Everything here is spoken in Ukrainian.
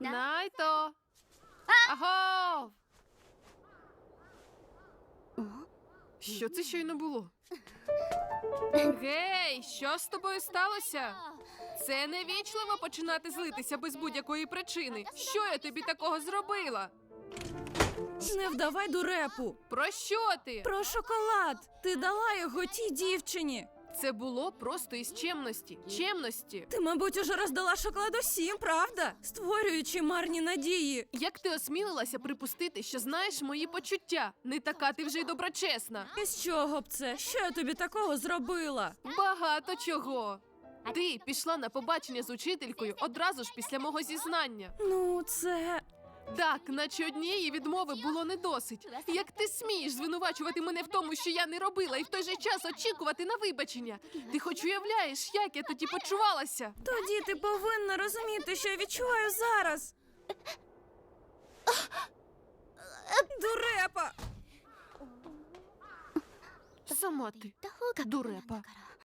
Найто! Агов! Що це щойно було? Гей, що з тобою сталося? Це невічливо починати злитися без будь-якої причини. Що я тобі такого зробила? Не вдавай дурепу. Про що ти? Про шоколад. Ти дала його тій дівчині. Це було просто із чемності. Чемності. Ти, мабуть, уже роздала шоколад усім, правда? Створюючи марні надії. Як ти осмілилася припустити, що знаєш мої почуття? Не така ти вже й доброчесна. І з чого б це? Що я тобі такого зробила? Багато чого. Ти пішла на побачення з учителькою одразу ж після мого зізнання. Ну, це. Так, наче однієї відмови було не досить. Як ти смієш звинувачувати мене в тому, що я не робила, і в той же час очікувати на вибачення? Ти хоч уявляєш, як я тоді почувалася? Тоді ти повинна розуміти, що я відчуваю зараз. Дурепа! Сама ти, дурепа.